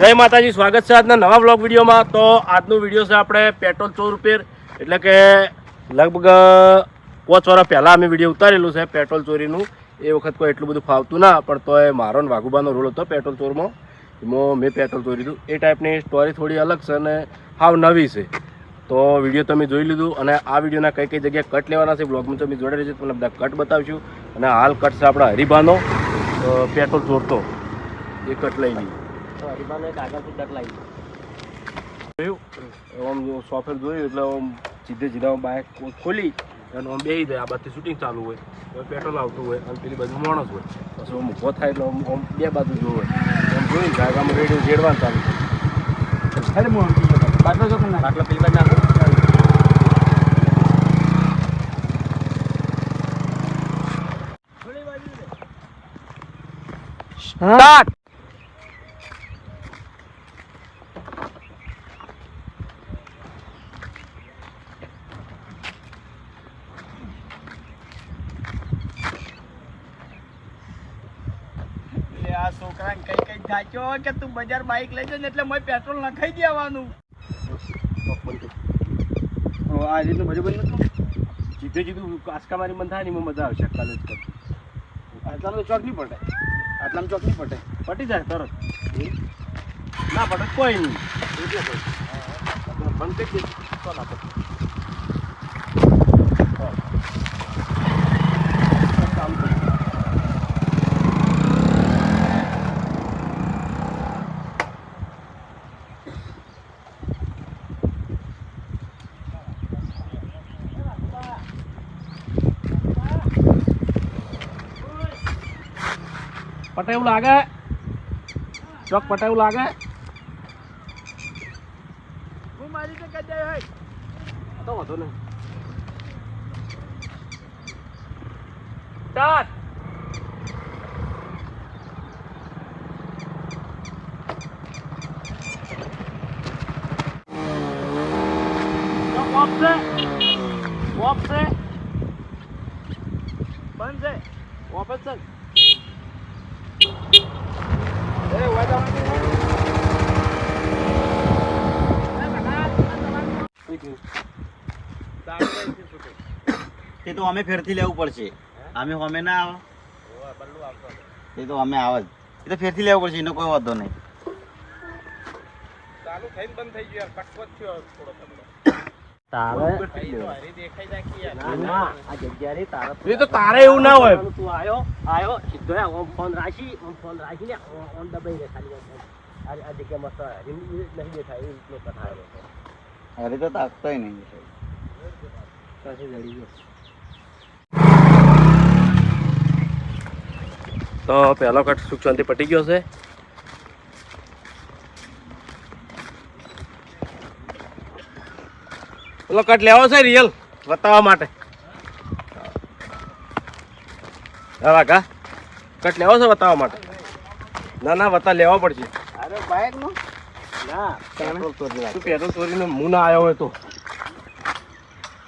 જય માતાજી, સ્વાગત છે આજના નવા બ્લોગ વિડીયોમાં. તો આજનો વીડિયો છે આપણે પેટ્રોલ ચોર રૂપિયર એટલે કે લગભગ પાંચ વર્ષ પહેલાં અમે વીડિયો ઉતારેલું છે પેટ્રોલ ચોરીનું. એ વખત કોઈ એટલું બધું ફાવતું ના, પણ તોય મારો ને વાઘુબાનો રોલ હતો પેટ્રોલ ચોરમાં. એમાં મેં પેટ્રોલ ચોરી હતું એ ટાઈપની સ્ટોરી થોડી અલગ છે અને હાવ નવી છે. તો વીડિયો તમે જોઈ લીધું અને આ વિડીયોના કઈ કઈ જગ્યાએ કટ લેવાના છે બ્લોગમાં તમે જોડે રહેજો. તમને બધા કટ બતાવશું. અને હાલ કટ છે આપણા હરિભાનો પેટ્રોલ ચોરતો. એ કટ લઈ લઈએ જોયું? આમ જો સોફ્ટવેર જોયું એટલે આમ સીધે સીધા બાઇક ખોલી અને આમ બે જાય. આ બાજુથી શૂટિંગ ચાલુ હોય પેટ્રોલ આવતું હોય અને પેલી બાજુ માણસ હોય. પછી આમ ઊભો થાય એટલે આમ બે બાજુ જોવે. આમ જોઈને જાય આમ રેડિયો જેડવાનું ચાલુ થાય બાટલો જો બાટલો પેલી બાજુ નાખો. સ્ટાર્ટ એટલે આ છોકરાને કઈ કે તું બજાર બાઈક લઈ જને એટલે મેં પેટ્રોલ નખાઈ દેવાનું. આ રીતનું બધું બની નતું સીધે જીધું કાસકા મારી મન થાય ને એમાં મજા આવશે કાલે જ કર. આટલામાં ચોક નહીં પટે આટલામાં ચોક નહીં પટે પટી જાય તરત. ના પટે કોઈ નહીં. એટલે બંધ કરી દે. તો ના પડે પટે એવું લાગે ચોક પટે એવું લાગે હું મારી રીતે કઈ જાય હોય તો વાંધો નહીં સ્ટાર્ટ ઓફ છે ઓફ છે બંધ છે ઓફ જ છે એ વાદા એક મિનિટ તે તો અમે ફેરથી લેવું પડશે. અમે અમે ના આવે. તે તો અમે આવે એ તો ફેરથી લેવું પડશે, એનો કોઈ વાંધો નહીં. ચાલુ થઈને બંધ થઈ ગયું યાર, કટકો જ થયો થોડો. તારે હરી દેખાઈ જાય કે યાર તારે એવું ના હોય. તું આયો આયો સીધો ઓમ ફોન રાખી ઓમ ફોન રાખીને ઓન ઓમ દબાઈ દે ખાલી. આ જગ્યા મસ્ત હરી નહીં દેખાય એવી રીતનો કથા અરે તો તાકતો નહીં પછી જડી ગયો. તો પહેલો કટ સુખ શાંતિ પટી ગયો છે. પેલો કટ લેવો છે રિયલ બતાવવા માટે. હા કા કટ લેવો છે બતાવવા માટે. ના ના બતા લેવો પડશે. અરે બાઈકનું ના પેટ્રોલ ચોરી તું પેટ્રોલ ચોરીને? મું ના આવ્યો હોય તો.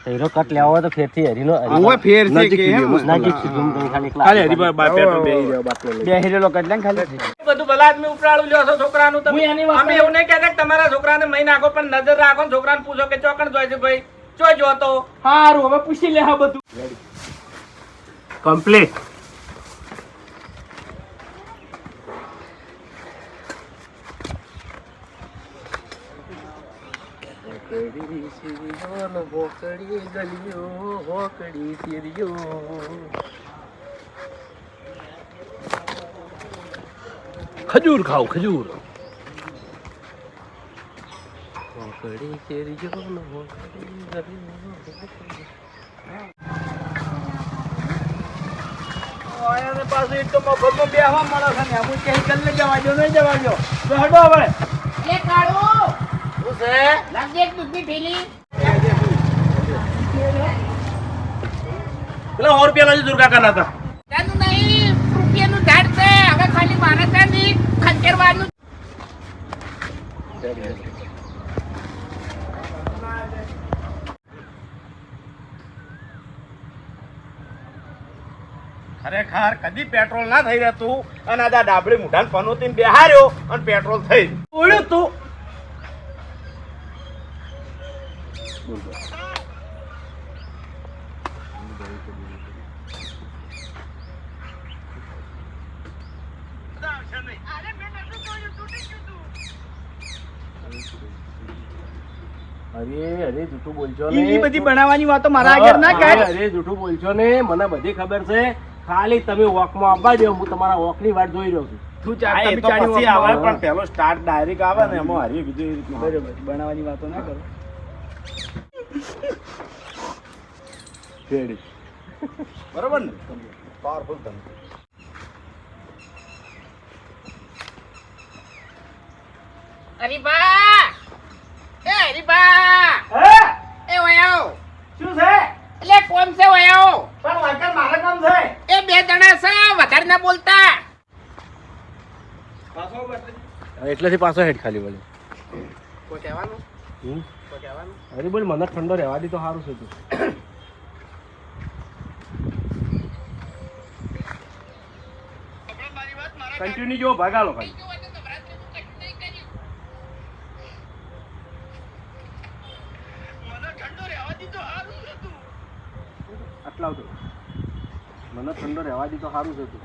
હીરો કટ લેવો તો ફેરથી હરીનો ઓય ફેર છે કે થી એમ? ગયો, મસ્ત નજીકથી zoom કરી ખાલી એકલા ખાલી હરીભાઈ બા પેટ્રોલ બેહી રહ્યો બાટલો લઈ બે હીરેલો કટલે ને ખાલી બધું ભલા આદમી ઉપરાળું લ્યો છો છોકરાનું તમે. હું એની વાત અમે એવું નહીં કહેતા કે તમારા છોકરાને મહી નાખો પણ નજર રાખો ને છોકરાને પૂછો કે ચોકણ જોઈ છે ભાઈ. ચો જો તો હારું હવે પૂછી લે હા બધું. કમ્પ્લીટ ખજૂર ખાઓ ખજૂર. હોકડી શેરીઓ ને હોકડી પાછું એક તો મફતમાં બેહવા મળે છે ને. અમુક ક્યાંય કલ્લે જવા નહીં જવા હવે. છે પેલા. સો રૂપિયા લાવજો દુર્ગા કાના હતા તેનું નહીં રૂપિયાનું ઝાડ છે. હવે ખાલી માણસની ખંચેરવાનું. ખરેખર કદી પેટ્રોલ ના થઈ રહેતું. અને આ ડાબડી મુઢાન પનોતીને બેહાર્યો અને પેટ્રોલ થઈ ઓળ્યું તું. અરે અરે જૂઠું બોલશો ને. એ બધી બનાવવાની વાતો મારા આગળ ના અરે, કર. અરે જૂઠું બોલશો ને. મને બધી ખબર છે. ખાલી તમે વોકમાં આવવા દો હું તમારા વોકની વાત જોઈ રહ્યો છું. તું ચાર એ તમે તો ચાણી આવે પણ પેલો સ્ટાર્ટ ડાયરેક્ટ આવે ને એમાં હારી બીજું એ રીતનું. બરોબર બનાવવાની વાતો ના કરો. રેડી. બરોબર ને? પાવરફુલ હરીબા! એ હરીબા! એ વયાઓ શું છે? એટલે કોમ છે વયાઓ પણ વાંકર મારે કામ છે. એ બે જણા છે વધારે ના બોલતા. એટલેથી પાછો હેડ ખાલી બોલે કોઈ કહેવાનું? હમ? અરે બોલ, મને ઠંડો રહેવા દે તો સારું છે તું. કન્ટિન્યુ જો ભાગાલો ભાઈ આટલા આવતો મને ઠંડો રહેવા દી તો સારું છે તું.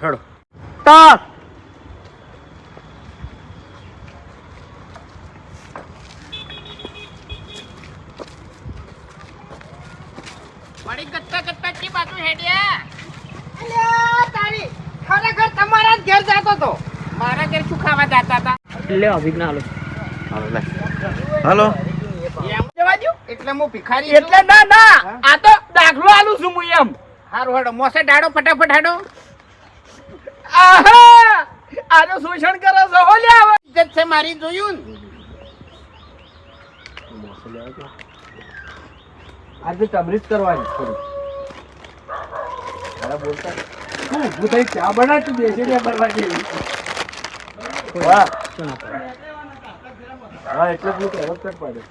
હેડો. તાર વળી ગત્તા ગત્તા કી બાજુ હેડ્યા અલ્યા તારી ખરેખર તમારા જ ઘેર જાતો તો મારા ઘેર શું ખાવા જતા હતા? હલો. જવા દ્યો. એટલે હું ભિખારી એટલે ના ના. આ તો દાખલો આલું છું હું એમ. હારું હાડો મોસે ડાડો ફટાફટ હાડો. આહા! આનો શોષણ કરો છો. હો લે હવે. ઇજ્જત છે મારી જોયું ને? આજે તમરીજ કરવાની થોડી. બોલતા. તું ઊભું થઈ ચા બનાવ તું બેસી રહ્યા બરવા જેવી વાહ. હા એટલે જ હું કહેવત પાડે.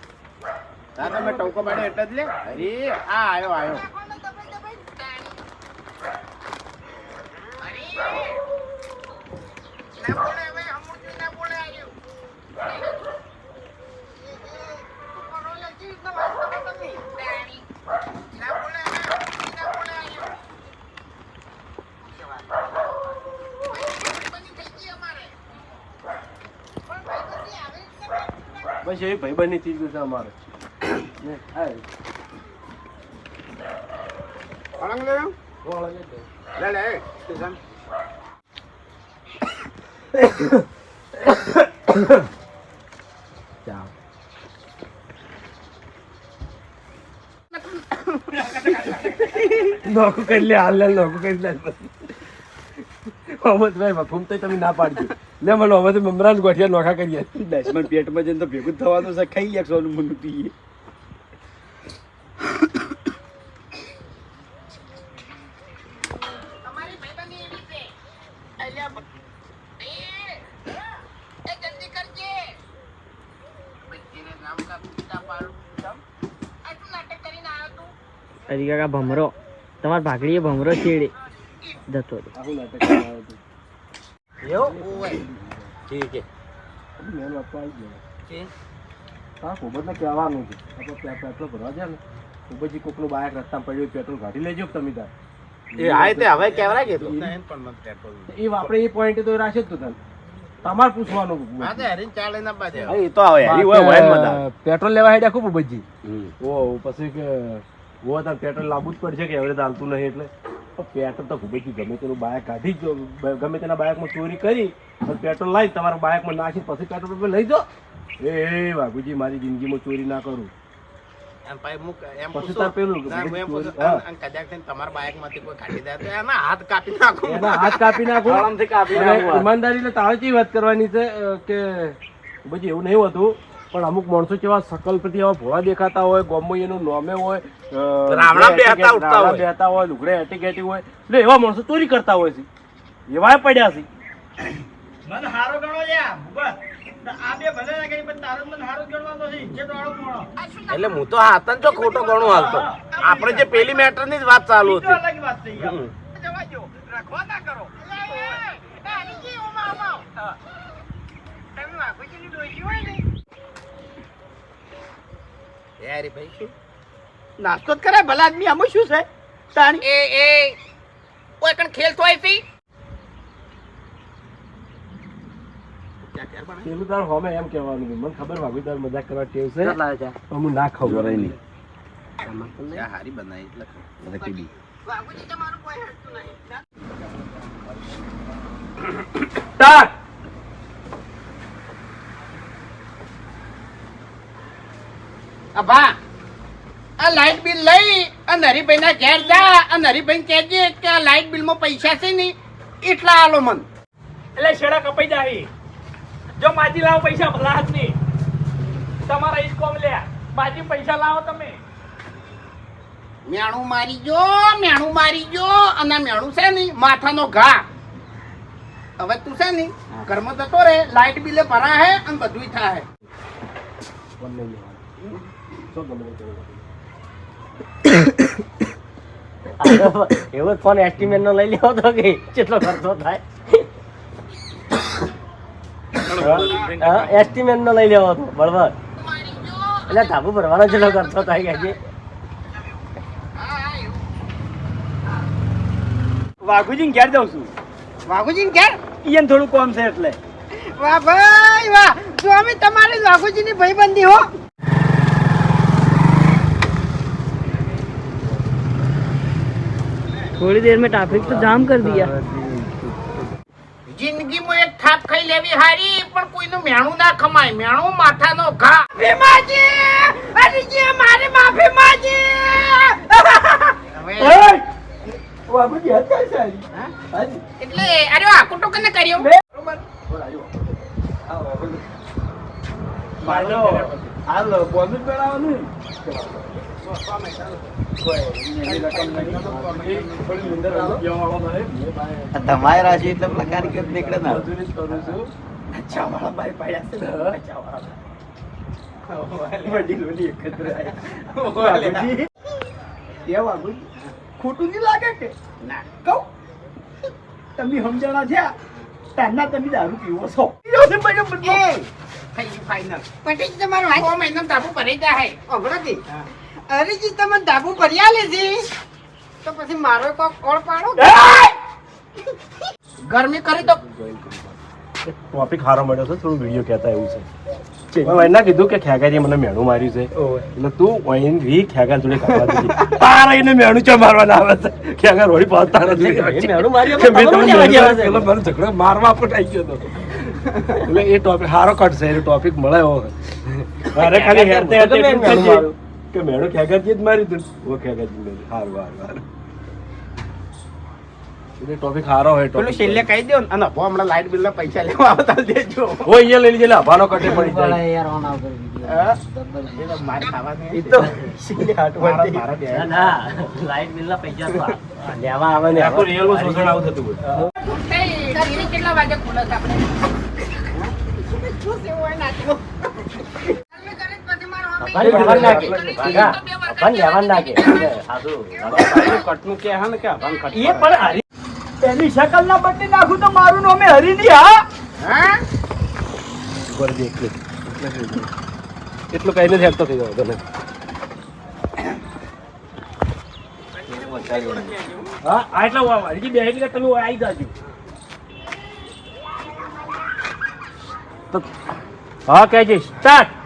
તમે ટોકો પાડ્યો એટલે જ લે. અરે આ આવ્યો આયો. ના બોલે હવે અમૃતજી ના બોલે આવ્યું ના બોલે હવે અમૃતજી ના બોલે આવ્યું બની થઈ ગઈ અમારે પણ ભાઈ આવી રીતે એ એવી થઈ ગયું છે. અમારે નોકું કરી લે હાલ લે નોકું કરી લે. મોહમ્મદ ભાઈ મફુમ તમે ના પાડજો. લે મને હવે તો મમરાન ગોઠિયા નોખા કરીએ. દસમન પેટમાં જઈને તો ભેગું થવાનું છે ખાઈ લે સોનું મનું પીએ. હરી કાકા ભમરો. તમારા ભાગડીએ ભમરો છેડે જતો રહ્યો આવું નાટક કરાવે તું. ઠીક છે. મેલ ગયો. હા કહેવાનું છે. આપણે પેટ્રોલ ભરવા જાય ને ખુબજ કોકનું બાયક રસ્તામાં પડ્યું પેટ્રોલ કાઢી લેજો તમે તાર. એ હા તે હવે કેવરા કે તો? એ આપણે એ પોઈન્ટ તો રાખે જ તું તને તમારે પૂછવાનું હા તે હરીને ચાલે ના બાજે એ તો હવે હરી હોય હોય મજા પેટ્રોલ લેવા હેડ્યા ખૂબ બજી ઓ પછી કે ઓ તાર પેટ્રોલ લાવવું જ પડશે કે હવે ચાલતું નહીં એટલે. પણ પેટ્રોલ તો ખૂબ ગમે તેનું બાયક કાઢી જ ગમે તેના બાયકમાં ચોરી કરી અને પેટ્રોલ લાવી તમારા બાયકમાં નાખી પછી પેટ્રોલ પંપે લઈ દો એ એ વાઘુજી મારી જિંદગીમાં ચોરી ના કરું. એમ ભાઈ હું એમ પછી પૂછું તાર પેલું ના, હું એમ પૂછું, હા. અન- અન કદાચ થઈને તમારા બાઇકમાંથી કોઈ કાઢી દે તો એના હાથ કાપી નાખું. એના હાથ કાપી નાખો. આરામથી કાપી અને નાખું હાથ. ઈમાનદારી તારે કેવી વાત કરવાની છે કે પછી એવું નહીં હોતું. પણ અમુક માણસો કેવા સકલ પ્રતિ એવા ભોળા દેખાતા હોય ગોમમાં એનું નોમે હોય રાવણા બેહતા ઉઠતા હોય. બેહતા હોય લુગડે એટી ગેટી હોય. એટલે એવા માણસો ચોરી કરતા હોય છે. એવાય પડ્યા છે. મને હારો ગણો લ્યા આ બે ભલે ના કરી પણ તારો મને હારો ગણવાનો છે ઇજ્જત વાળો મોણો એટલે હું તો હાથન તો ખોટો ગણો હાલતો. આપણે જે પેલી મેટરની જ વાત ચાલુ હતી. અલગ વાત થઈ જવા દો રખવા ના કરો. અલ્યા, એ, તારી જી તમે વાઘુજીની ડોશી હોય ને? યાર ભાઈ શું? નાસ્તો જ કરે ભલા આદમી આમાં શું છે? તાણી? એ એ કોઈ કણ ખેલ તો આવી? પેલું તાર હોમે એમ કહેવાનું મને ખબર ભાભી તાર મજાક કરવા ટેવ છે? પણ હું ના ખાઉં. જોરાય નહીં. હારી બનાવી એટલે વાઘુજી તમારું કોઈ હરતું નહીં સ્ટાર્ટ અભા આ લાઇટ બિલ લઈ અને હરિભાઈ ના ઘેર જા અને હરિભાઈ કહેજે કે આ લાઇટ બિલમાં પૈસા છે ને એટલા આલો મન. એટલે શેડા કપાઈ જાય જો માજી લાવો પૈસા ભલા નહીં. તમારા ઈ લ્યા. માજી પૈસા લાવો તમે. મેણું મારી જો મેણું મારી જો અને આ મેણું છે ને માથાનો ઘા. હવે તું છે ને ઘરમાં જતો રે લાઇટ બિલે ભરા હે અને બધુંય થાય એવો જ ફોન એસ્ટિમેટ નો લઈ લેવો તો કે કેટલો ખર્ચો થાય. એસ્ટિમેટ નો લઈ લેવો તો બરાબર એટલે ધાબુ ભરવાનો જેટલો ખર્ચો થાય કે વાઘુજી ઘેર જાઉં છું. વાઘુજી ઘેર? ઈયન થોડું કોમ છે એટલે. વાહ ભાઈ વાહ. સ્વામી ની વાઘુજીની ભાઈબંધી હો. थोड़ी देर में ट्रैफिक तो जाम कर दिया જિંદગીમાં એક થાપ ખાઈ લેવી હારી પણ કોઈનું મેણું ના ખમાય મેણું માથાનો ઘા માજી હરીજી મારી માફી માજી વાઘુજી હતા સારી એટલે અરે આ કુટો કને કર્યો મારો હાલ બોનસ મેળવવાનું આ તમારી રાશિ એટલે પેલા કારીગર નીકળે ને? અચ્છા વાળા ભાઈ પાડ્યા છે અચ્છા વાળા વડીલ વડી એકત્ર આયા. વાઘુજી, એ વાઘુજી, ખોટું નહીં લાગે કે? ના. કહું. તમે સમજણા છે? તારના તમે દારૂ પીવો છો. પીવો છે બધું. બધું. ગયું પછી તમારો છ મહિનો તાપુ ભરી જાય. અઘરાથી હરીજી તમે ડાબુ ભર્યા લેજી તો પછી મારો કોક કોળ પાડો. ગરમી કરી તો ટોપિક હારો મળ્યો છે થોડું વીડિયો કહેતા એવું છે. એના કીધું કે ખેગાજીએ મને મેણું માર્યું છે. એટલે તું વહીન રી ખેગાર જોડે તારા એને મેણું ચો મારવાના આવે છે? ખેગા રોડી પાસ તારા જોડે મેણું મારી ઝઘડો મારવા પણ આવી ગયો હતો. એટલે એ ટોપિક સારો કટ છે એ ટોપિક મળે અરે ખાલી હેરતે હેરતે મેં. કે મેણું ખેગાજી જ મારી દઉં ઓ ખેગાજી મારી હારું હારું હારું. એટલે ટોપિક સારો હોય પેલું છેલ્લે કહી દો અને અભો હમણાં લાઈટ બિલના પૈસા લેવા આવતા દેજો. ઓ અહીંયા લઈ આભાનો કટે પડી જાય. હા? એ તો માર ખાવાનું. એ તો છેલ્લે હાટવાથી. ના ના લાઈટ બિલ પૈસા તો લેવા આવે ને. આખું real માં શોષણ આવું થતું હોય. કેટલા વાગે ખુલે આપણે? શું હોય નાચવું? અભાન લેવાન કાકા, અભાન લેવાન સાધુ કટનું કે હા ને કે અભાન કટ એ પણ હરી એની શકલ ના બદલી નાખું તો મારું નામે હરી નહીં હા હા ઉપર દે એટલું કઈ નથી હેરતો થઈ ગયો તને હા આટલા વાળી બે એટલે તમે આવી જાજો તો હા કહેજે સ્ટાર્ટ